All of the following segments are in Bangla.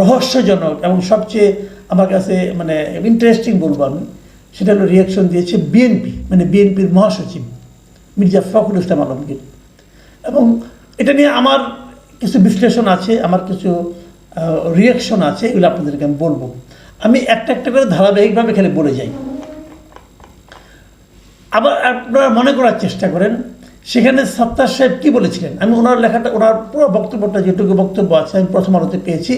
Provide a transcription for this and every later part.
রহস্যজনক এবং সবচেয়ে আমার কাছে মানে ইন্টারেস্টিং বলব আমি, সেটা হলো রিয়াকশন দিয়েছে বিএনপি মানে বিএনপির মহাসচিব, মির্জা ফখরুল ইসলাম আলমগীর। এবং এটা নিয়ে আমার কিছু বিশ্লেষণ আছে, আমার কিছু রিয়াকশন আছে, এগুলো আপনাদেরকে আমি বলব। আমি একটা একটা করে ধারাবাহিকভাবে খালি বলে যাই। আবার আপনারা মনে করার চেষ্টা করেন, সেখানে সত্তার সাহেব কি বলেছিলেন? আমি ওনার লেখাটা, ওনার পুরো বক্তব্যটা যেটুকু বক্তব্য আছে, আমি প্রথম আলোতে পেয়েছি।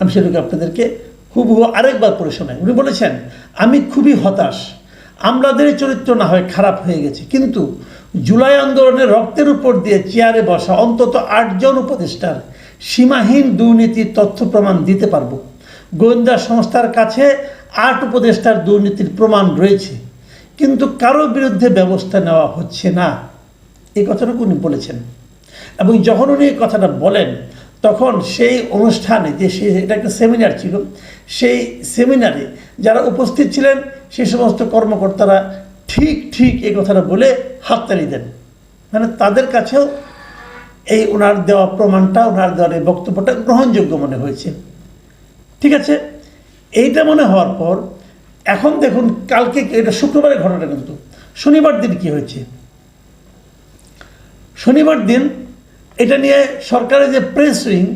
আমি সেটাকে আপনাদেরকে হুবহু আরেকবার পড়ে শোনাই। উনি বলেছেন, আমি খুবই হতাশ। আমলাদের চরিত্র না হয় খারাপ হয়ে গেছে। কিন্তু জুলাই আন্দোলনে রক্তের উপর দিয়ে চেয়ারে বসা অন্তত আটজন উপদেষ্টার সীমাহীন দুর্নীতির তথ্য প্রমাণ দিতে পারব। গোয়েন্দা সংস্থার কাছে আট উপদেষ্টার দুর্নীতির প্রমাণ রয়েছে। কিন্তু কারও বিরুদ্ধে ব্যবস্থা নেওয়া হচ্ছে না। এই কথাটুকু উনি বলেছেন। এবং যখন উনি এই কথাটা বলেন তখন সেই অনুষ্ঠানে যে সে, এটা একটা সেমিনার ছিল, সেই সেমিনারে যারা উপস্থিত ছিলেন সেই সমস্ত কর্মকর্তারা ঠিক ঠিক এই কথাটা বলে হাততালি দেন। মানে তাদের কাছেও এই ওনার দেওয়া প্রমাণটা, ওনার দেওয়ার এই বক্তব্যটা গ্রহণযোগ্য মনে হয়েছে। ঠিক আছে? এইটা মনে হওয়ার পর, এখন দেখুন কালকে এটা শুক্রবারের ঘটনা কিন্তু। শনিবার দিন কি হয়েছে? শনিবার দিন এটা নিয়ে সরকারের যে প্রেস উইং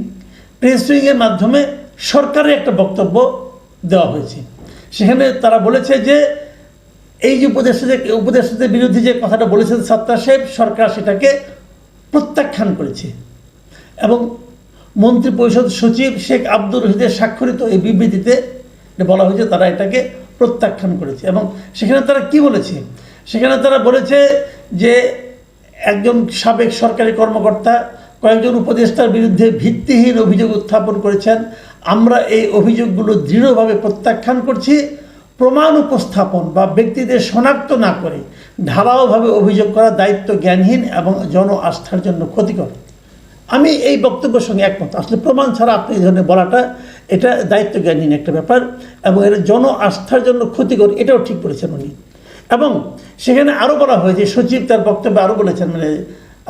প্রেস উইংয়ের মাধ্যমে সরকারের একটা বক্তব্য দেওয়া হয়েছে। সেখানে তারা বলেছে যে, এই যে উপদেষ্টাদের উপদেষ্টাদের বিরুদ্ধে যে কথাটা বলেছেন সত্তার সাহেব, সরকার সেটাকে প্রত্যাখ্যান করেছে। এবং মন্ত্রী পরিষদ সচিব শেখ আব্দুর রশিদের স্বাক্ষরিত এই বিবৃতিতে বলা হয়েছে, তারা এটাকে প্রত্যাখ্যান করেছে। এবং সেখানে তারা কি বলেছে? সেখানে তারা বলেছে যে একজন সাবেক সরকারি কর্মকর্তা, কয়েকজন উপদেষ্টার বিরুদ্ধে ভিত্তিহীন অভিযোগ উত্থাপন করেছেন। আমরা এই অভিযোগগুলো দৃঢ়ভাবে প্রত্যাখ্যান করছি। প্রমাণ উপস্থাপন বা ব্যক্তিদের শনাক্ত না করে ঢালাওভাবে অভিযোগ করা দায়িত্ব জ্ঞানহীন এবং জন আস্থার জন্য ক্ষতিকর। আমি এই বক্তব্যের সঙ্গে একমত। আসলে প্রমাণ ছাড়া আপনি এই ধরনের বলাটা, এটা দায়িত্ব জ্ঞানহীন একটা ব্যাপার এবং এটা জন আস্থার জন্য ক্ষতিকর, এটাও ঠিক বলেছেন উনি। এবং সেখানে আরও বলা হয় যে সচিব তার বক্তব্যে আরও বলেছেন মানে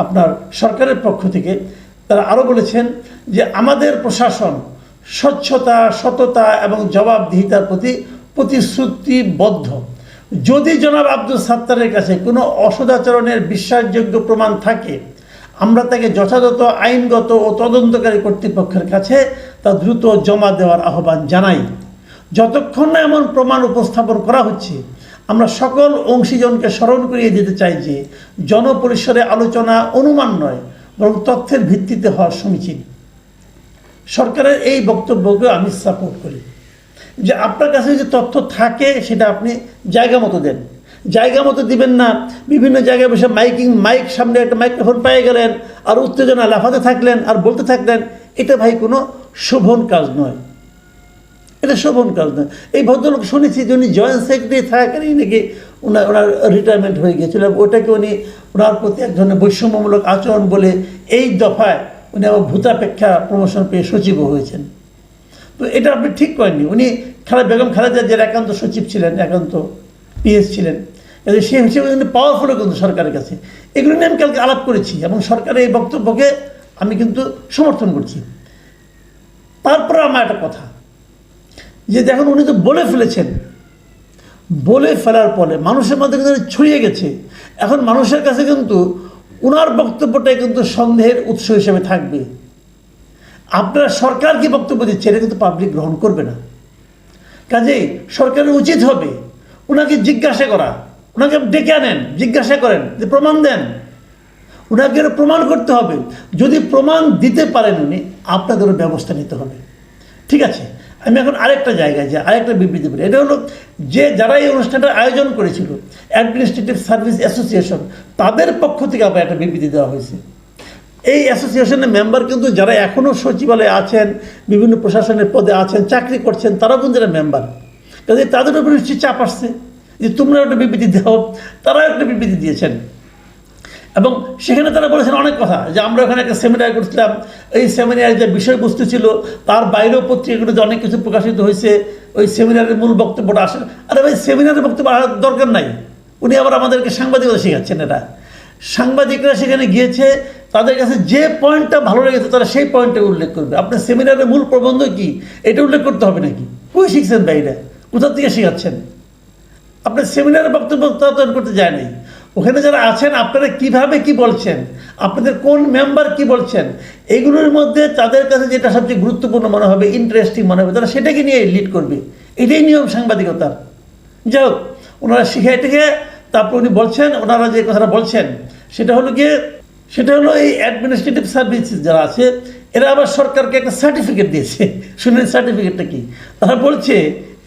আপনার সরকারের পক্ষ থেকে তারা আরও বলেছেন যে আমাদের প্রশাসন স্বচ্ছতা, সততা এবং জবাবদিহিতার প্রতি প্রতিশ্রুতিবদ্ধ। যদি জনাব আব্দুল সাত্তারের কাছে কোনো অসদাচরণের বিশ্বাসযোগ্য প্রমাণ থাকে, আমরা তাকে যথাযথ, আইনগত ও তদন্তকারী কর্তৃপক্ষের কাছে তা দ্রুত জমা দেওয়ার আহ্বান জানাই। যতক্ষণ না এমন প্রমাণ উপস্থাপন করা হচ্ছে আমরা সকল অংশীজনকে স্মরণ করিয়ে দিতে চাই যে জনপরিসরে আলোচনা অনুমান নয়, বরং তথ্যের ভিত্তিতে হওয়া সমীচীন। সরকারের এই বক্তব্যকে আমি সাপোর্ট করি যে আপনার কাছে যে তথ্য থাকে সেটা আপনি জায়গা মতো দেন। জায়গা মতো দিবেন না, বিভিন্ন জায়গায় বসে মাইকিং, মাইক সামনে একটা মাইক্রোফোন পেয়ে গেলেন, আর উত্তেজনা লাফাতে থাকলেন, আর বলতে থাকলেন, এটা ভাই কোনো শোভন কাজ নয়। এটা শোভন কাজ নয় এই ভদ্রলোক শুনেছি যে উনি জয়েন্ট সেক্রেটারি থাকাকালীন নাকি ওনার ওনার রিটায়ারমেন্ট হয়ে গিয়েছিল। ওটাকে উনি ওনার প্রতি এক ধরনের বৈষম্যমূলক আচরণ বলে এই দফায় উনি আবার ভূতাপেক্ষা প্রমোশন পেয়ে সচিবও হয়েছেন। তো এটা আপনি ঠিক করেননি। উনি খালেদ বেগম খালেদা যে একান্ত সচিব ছিলেন, একান্ত পিএস ছিলেন। সেই হিসেবে কিন্তু পাওয়ারফুলও কিন্তু সরকারের কাছে। এগুলো নিয়ে আমি কালকে আলাপ করেছি এবং সরকারের এই বক্তব্যকে আমি কিন্তু সমর্থন করছি। তারপরে আমার একটা কথা। যে দেখুন উনি তো বলে ফেলেছেন। বলে ফেলার পরে মানুষের মধ্যে কিন্তু ছড়িয়ে গেছে। এখন মানুষের কাছে কিন্তু ওনার বক্তব্যটাই কিন্তু সন্দেহের উৎস হিসেবে থাকবে। আপনারা সরকার কি বক্তব্য দিচ্ছে এটা কিন্তু পাবলিক গ্রহণ করবে না। কাজেই সরকারের উচিত হবে ওনাকে জিজ্ঞাসা করা। ওনাকে ডেকে আনেন, জিজ্ঞাসা করেন, যে প্রমাণ দেন। ওনাকে প্রমাণ করতে হবে। যদি প্রমাণ দিতে পারেন উনি, আপনাদেরও ব্যবস্থা নিতে হবে। ঠিক আছে? আমি এখন আরেকটা জায়গায় যাই, আরেকটা বিবৃতি বলি এটা হলো যে যারা এই অনুষ্ঠানটা আয়োজন করেছিল অ্যাডমিনিস্ট্রেটিভ সার্ভিস অ্যাসোসিয়েশন তাদের পক্ষ থেকে আবার একটা বিবৃতি দেওয়া হয়েছে। এই অ্যাসোসিয়েশনের মেম্বার কিন্তু যারা এখনও সচিবালয়ে আছেন, বিভিন্ন প্রশাসনের পদে আছেন, চাকরি করছেন তারাও কিন্তু মেম্বার কাজে তাদের উপর নিশ্চয়ই চাপ আসছে যে তোমরা একটা বিবৃতি দাও, তারাও একটা বিবৃতি দিয়েছেন। এবং সেখানে তারা বলেছেন অনেক কথা, যে আমরা ওখানে একটা সেমিনার করছিলাম। এই সেমিনারের যে বিষয়বস্তু ছিল, তার বাইরেও পত্রিকাগুলোতে অনেক কিছু প্রকাশিত হয়েছে, ওই সেমিনারের মূল বক্তব্যটা আসে। আরে ভাই সেমিনারের বক্তব্য আসার দরকার নাই। উনি আবার আমাদেরকে সাংবাদিকতা শেখাচ্ছেন এটা। সাংবাদিকরা সেখানে গিয়েছে, তাদের কাছে যে পয়েন্টটা ভালো লেগেছে, তারা সেই পয়েন্টটা উল্লেখ করবে। আপনার সেমিনারের মূল প্রবন্ধ কি? এটা উল্লেখ করতে হবে নাকি? কই শিখছেন বাইরে কোথা থেকে শেখাচ্ছেন? আপনার সেমিনারের বক্তব্য করতে যায় নাই। ওখানে যারা আছেন, আপনারা কীভাবে কি বলছেন? আপনাদের কোন মেম্বার কি বলছেন? এগুলোর মধ্যে তাদের কাছে যেটা সবচেয়ে গুরুত্বপূর্ণ মনে হবে ইন্টারেস্টিং মনে হবে, তারা সেটাকে নিয়ে লিড করবে। এটাই নিয়ম সাংবাদিকতার। যাই হোক, ওনারা শিখে টিখে তারপর উনি বলছেন, ওনারা যে কথাটা বলছেন, সেটা হলো গিয়ে, সেটা হলো এই অ্যাডমিনিস্ট্রেটিভ সার্ভিস যারা আছে, এরা আবার সরকারকে একটা সার্টিফিকেট দিয়েছে। শুনেন সার্টিফিকেটটা কি? তারা বলছে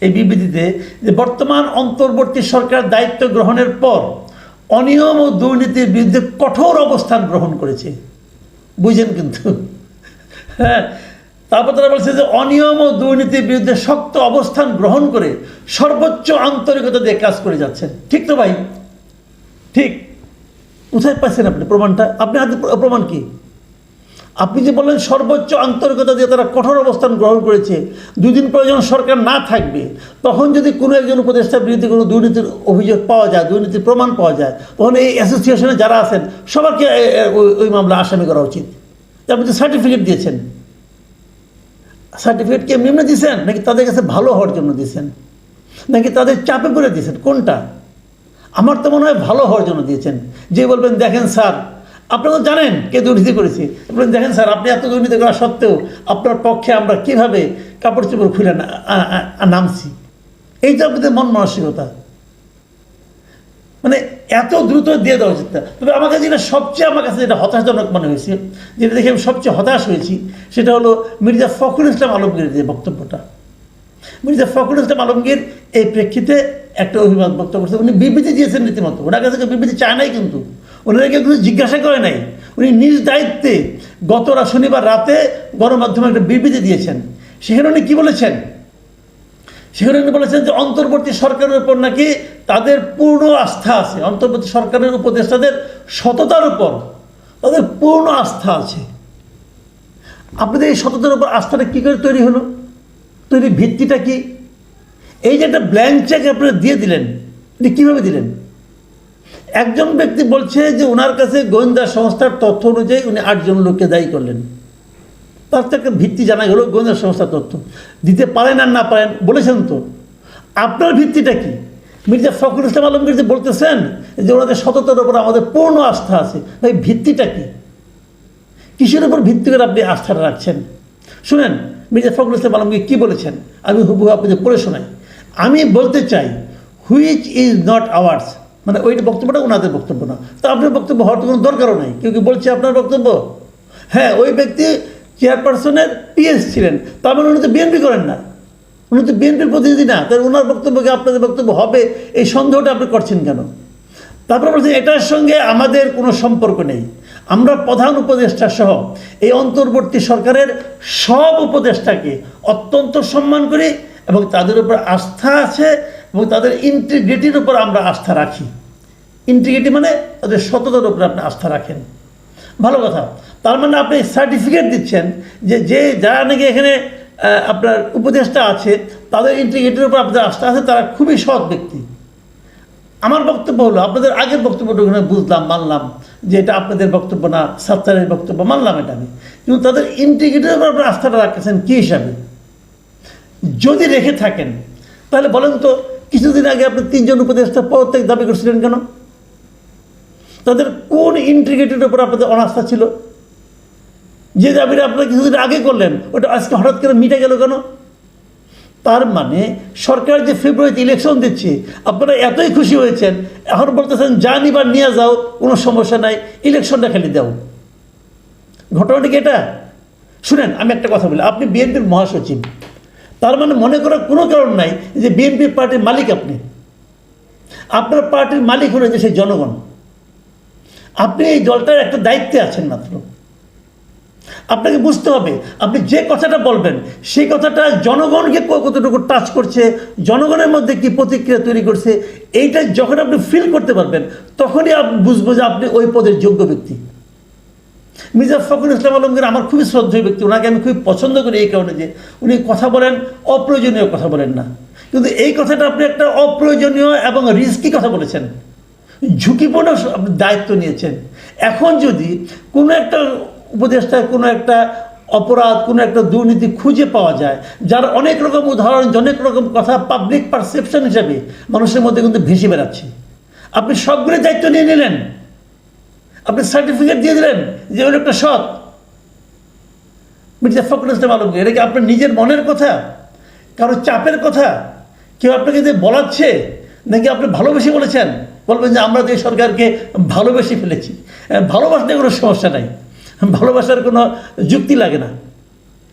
এই বিবৃতিতে যে বর্তমান অন্তর্বর্তী সরকার দায়িত্ব গ্রহণের পর অনিয়ম ও দুর্নীতির বিরুদ্ধে কঠোর অবস্থান গ্রহণ করেছে। বুঝেন কিন্তু? হ্যাঁ তারপর তারা বলছে যে অনিয়ম ও দুর্নীতির বিরুদ্ধে শক্ত অবস্থান গ্রহণ করে সর্বোচ্চ আন্তরিকতা দিয়ে কাজ করে যাচ্ছেন। ঠিক তো ভাই? ঠিক। কোথায় পাচ্ছেন আপনি প্রমাণটা? আপনি হাতে প্রমাণ কি? আপনি যে বললেন সর্বোচ্চ আন্তরিকতা দিয়ে তারা কঠোর অবস্থান গ্রহণ করেছে, দুদিন পরে যখন সরকার না থাকবে, তখন যদি কোনো একজন উপদেষ্টার বিরুদ্ধে কোনো দুর্নীতির অভিযোগ পাওয়া যায়, দুর্নীতির প্রমাণ পাওয়া যায়, তখন এই অ্যাসোসিয়েশনে যারা আছেন সবাইকে ওই- মামলা আসামি করা উচিত। আপনি তো সার্টিফিকেট দিয়েছেন সার্টিফিকেট কি এমনি দিয়েছেন, নাকি তাদের কাছে ভালো হওয়ার জন্য দিয়েছেন? নাকি তাদের চাপে পড়ে দিয়েছেন? কোনটা? আমার তো মনে হয় ভালো হওয়ার জন্য দিয়েছেন। যে বলবেন, দেখেন স্যার আপনারা তো জানেন কে দুর্নীতি করেছে। বলবেন দেখেন স্যার, আপনি এত দুর্নীতি করা সত্ত্বেও আপনার পক্ষে আমরা কীভাবে কাপড় চোপড় খুলে নামছি? এই তো আপনাদের মন মানসিকতা। মানে এত দ্রুত দিয়ে দেওয়া উচিত না। তবে আমার কাছে যেটা সবচেয়ে আমার কাছে যেটা হতাশজনক মনে হয়েছে, যেটা দেখে আমি সবচেয়ে হতাশ হয়েছি, সেটা হলো মির্জা ফখরুল ইসলাম আলমগীরের যে বক্তব্যটা। মির্জা ফখরুল ইসলাম আলমগীর এই প্রেক্ষিতে একটা অভিমত বক্তব্য করছে। উনি বিবৃতি দিয়েছেন রীতিমতো। ওনার কাছে বিবৃতি চায় নাই কিন্তু। ওনারা কেউ কিছু জিজ্ঞাসা করে নাই। উনি নিজ দায়িত্বে গত শনিবার রাতে গণমাধ্যমে একটা বিবৃতি দিয়েছেন। সেখানে উনি কী বলেছেন? সেখানে উনি বলেছেন যে অন্তর্বর্তী সরকারের উপর নাকি তাদের পূর্ণ আস্থা আছে। অন্তর্বর্তী সরকারের উপদেষ্টাদের সততার উপর তাদের পূর্ণ আস্থা আছে। আপনাদের এই সততার উপর আস্থাটা কী করে তৈরি হলো? তৈরি ভিত্তিটা কি? এই যে একটা ব্ল্যাঙ্ক চেক আপনারা দিয়ে দিলেন, এটি কীভাবে দিলেন? একজন ব্যক্তি বলছে যে ওনার কাছে গোয়েন্দা সংস্থার তথ্য অনুযায়ী উনি আটজন লোককে দায়ী করলেন। তার তো একটা ভিত্তি জানা গেল গোয়েন্দা সংস্থার তথ্য। দিতে পারেন আর না পারেন, বলেছেন তো। আপনার ভিত্তিটা কি? মির্জা ফখরুল ইসলাম আলমগীর যে বলতেছেন যে ওনাদের সততার উপর আমাদের পূর্ণ আস্থা আছে, ভাই, ভিত্তিটা কি? কিসের উপর ভিত্তি করে আপনি আস্থাটা রাখছেন? শুনেন, মির্জা ফখরুল ইসলাম আলমগীর কী বলেছেন? আমি হুবহু আপনাদের পড়ে শোনাই। আমি বলতে চাই, হুইচ ইজ নট আওয়ার্স? মানে ওইটা বক্তব্যটা ওনাদের বক্তব্য না। তো আপনার বক্তব্য হওয়ার তো কোনো দরকারও নেই। কেউ কি বলছে আপনার বক্তব্য? হ্যাঁ ওই ব্যক্তি চেয়ারপারসনের পিএস ছিলেন। তার মানে উনি তো বিএনপি করেন না। উনি তো বিএনপির প্রতিনিধি না। তাহলে ওনার বক্তব্যকে আপনাদের বক্তব্য হবে, এই সন্দেহটা আপনি করছেন কেন? তারপরে বলছেন, এটার সঙ্গে আমাদের কোনো সম্পর্ক নেই। আমরা প্রধান উপদেষ্টা সহ এই অন্তর্বর্তী সরকারের সব উপদেষ্টাকে অত্যন্ত সম্মান করি এবং তাদের উপর আস্থা আছে এবং তাদের ইন্টিগ্রিটির উপর আমরা আস্থা রাখি। ইন্টিগ্রিটি মানে তাদের সততার উপর আপনি আস্থা রাখেন। ভালো কথা। তার মানে আপনি সার্টিফিকেট দিচ্ছেন যে যে যারা নাকি এখানে আপনার উপদেষ্টা আছে, তাদের ইন্টিগ্রিটির উপর আপনাদের আস্থা আছে, তারা খুবই সৎ ব্যক্তি। আমার বক্তব্য হলো, আপনাদের আগের বক্তব্যটা ওখানে বুঝলাম, মানলাম যে এটা আপনাদের বক্তব্য না, সাত্তারের বক্তব্য, মানলাম এটা আমি। কিন্তু তাদের ইন্টিগ্রিটির উপর আপনার আস্থাটা রাখতেছেন কী হিসাবে? যদি রেখে থাকেন, তাহলে বলেন তো কিছুদিন আগে আপনি তিনজন উপদেষ্টা পদত্যাগ দাবি করছিলেন কেন? তাদের কোন ইন্টিগ্রিটির উপর আপনাদের অনাস্থা ছিল? যে দাবিটা আপনারা কিছুদিন আগে করলেন, ওটা আজকে হঠাৎ করে মিটে গেল কেন? তার মানে সরকার যে ফেব্রুয়ারিতে ইলেকশন দিচ্ছে, আপনারা এতই খুশি হয়েছেন, এখন বলতেছেন যা নিবার নিয়ে যাও, কোনো সমস্যা নাই ইলেকশনটা খালি দাও। ঘটনাটা কি এটা? শুনেন, আমি একটা কথা বলি, আপনি বিএনপির মহাসচিব। তার মানে মনে করার কোনো কারণ নাই যে বিএনপি পার্টির মালিক আপনি। আপনার পার্টির মালিক হলো যে সেই জনগণ। আপনি এই দলটার একটা দায়িত্বে আছেন মাত্র। আপনাকে বুঝতে হবে, আপনি যে কথাটা বলবেন, সেই কথাটা জনগণকে কতটুকু টাচ করছে, জনগণের মধ্যে কি প্রতিক্রিয়া তৈরি করছে, এইটা যখন আপনি ফিল করতে পারবেন, তখনই আপনি বুঝব যে আপনি ওই পদের যোগ্য ব্যক্তি। মির্জা ফখরুল ইসলাম আলমগীর আমার খুবই শ্রদ্ধেয় ব্যক্তি। ওনাকে আমি খুবই পছন্দ করি এই কারণে যে উনি কথা বলেন, অপ্রয়োজনীয় কথা বলেন না। কিন্তু এই কথাটা আপনি একটা অপ্রয়োজনীয় এবং রিস্কি কথা বলেছেন। ঝুঁকিপূর্ণ দায়িত্ব নিয়েছেন। এখন যদি কোনো একটা উপদেষ্টায় কোনো একটা অপরাধ, কোনো একটা দুর্নীতি খুঁজে পাওয়া যায়, যার অনেক রকম উদাহরণ, অনেক রকম কথা পাবলিক পারসেপশন হিসাবে মানুষের মধ্যে কিন্তু ভেসে বেড়াচ্ছে। আপনি সবগুলো দায়িত্ব নিয়ে নিলেন। আপনি সার্টিফিকেট দিয়ে দিলেন যে ওর একটা সৎ। মির্জা ফখরুল ইসলাম আলমকে এটা কি আপনার নিজের মনের কথা? কারও চাপের কথা? কেউ আপনাকে যে বলাচ্ছে, নাকি আপনি ভালোবেসে বলেছেন? বলবেন যে আমরা তো এই সরকারকে ভালোবেসে ফেলেছি। ভালোবাসতে কোনো সমস্যা নাই। ভালোবাসার কোনো যুক্তি লাগে না।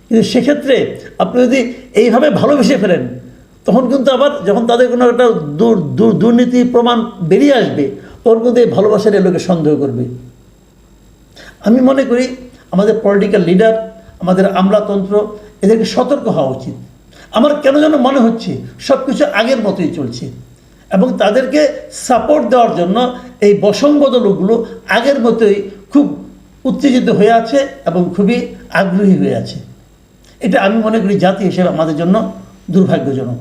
কিন্তু সেক্ষেত্রে আপনি যদি এইভাবে ভালোবেসে ফেলেন, তখন কিন্তু আবার যখন তাদের কোনো একটা দুর- দুর- দুর্নীতি প্রমাণ বেরিয়ে আসবে কিন্তু এই ভালোবাসার লোকে সন্দেহ করবে। আমি মনে করি আমাদের পলিটিক্যাল লিডার আমাদের আমলাতন্ত্র, এদেরকে সতর্ক হওয়া উচিত। আমার কেন যেন মনে হচ্ছে সব কিছু আগের মতোই চলছে এবং তাদেরকে সাপোর্ট দেওয়ার জন্য এই বসংবদ লোকগুলো আগের মতোই খুব উত্তেজিত হয়ে আছে এবং খুবই আগ্রহী হয়ে আছে। এটা আমি মনে করি জাতি হিসেবে আমাদের জন্য দুর্ভাগ্যজনক।